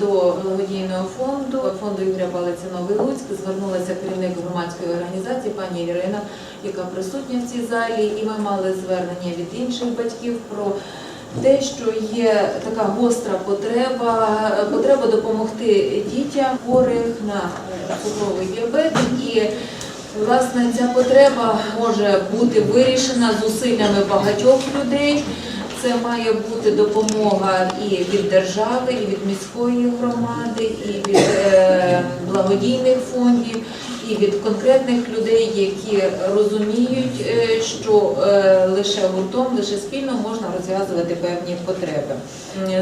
До благодійного фонду фонду Ігоря Палиця Новий Луцьк звернулася керівник громадської організації пані Ірина, яка присутня в цій залі, і ми мали звернення від інших батьків про те, що є така гостра потреба, потреба допомогти дітям хворих на цукровий діабет і. Власне, ця потреба може бути вирішена зусиллями багатьох людей. Це має бути допомога і від держави, і від міської громади, і від е, благодійних фондів, і від конкретних людей, які розуміють, е, що е, лише гуртом, лише спільно можна розв'язувати певні потреби.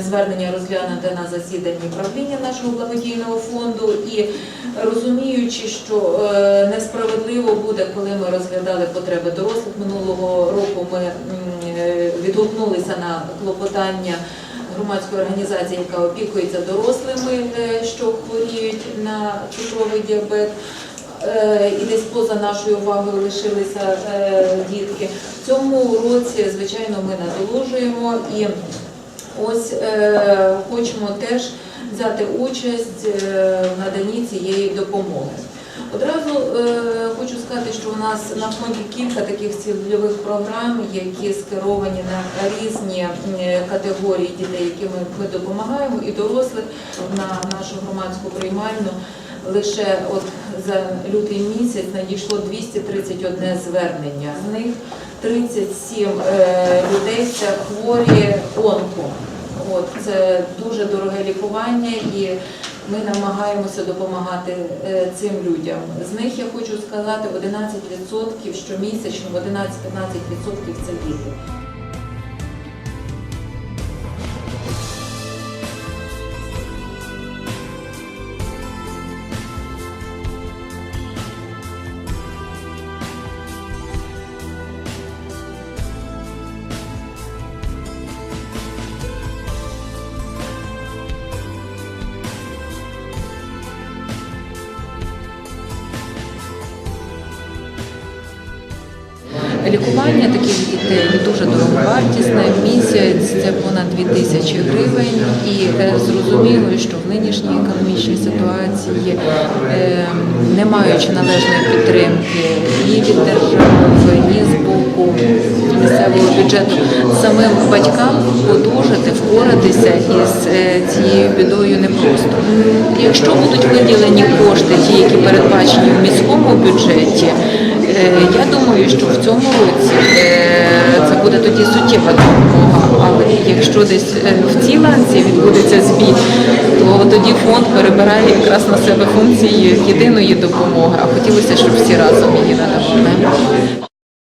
Звернення розглянуте на засіданні правління нашого благодійного фонду і розуміючи, що е, несправедливо буде, коли ми розглядали потреби дорослих минулого року, ми відгукнулися на клопотання громадської організації, яка опікується дорослими, що хворіють на цукровий діабет. Е, І десь поза нашою увагою лишилися е, дітки. В цьому році, звичайно, ми надолужуємо і ось е, хочемо теж взяти участь в наданні цієї допомоги. Одразу хочу сказати, що у нас на фонді кілька таких цільових програм, які скеровані на різні категорії дітей, яким ми допомагаємо, і дорослих на нашу громадську приймальну. Лише от за лютий місяць надійшло 231 звернення. З них 37 е, людей це хворі онко. От це дуже дороге лікування, і ми намагаємося допомагати е, цим людям. З них я хочу сказати 11% щомісячно, 11-15% це діти. Лікування таких дітей дуже дороговартісне. Місяць це понад 2 тисячі гривень. І е, зрозуміло, що в нинішній економічній ситуації, е, не маючи належної підтримки ні від держави, ні з боку місцевого бюджету, самим батькам подужати, впоратися із е, цією бідою непросто. Якщо будуть виділені кошти, ті, які передбачені в міському бюджеті, Я думаю, що в цьому році е, це буде тоді суттєва допомога. Але якщо десь е, в цій ланці відбудеться збій, то тоді фонд перебирає якраз на себе функції єдиної допомоги, а хотілося, щоб всі разом її надавали.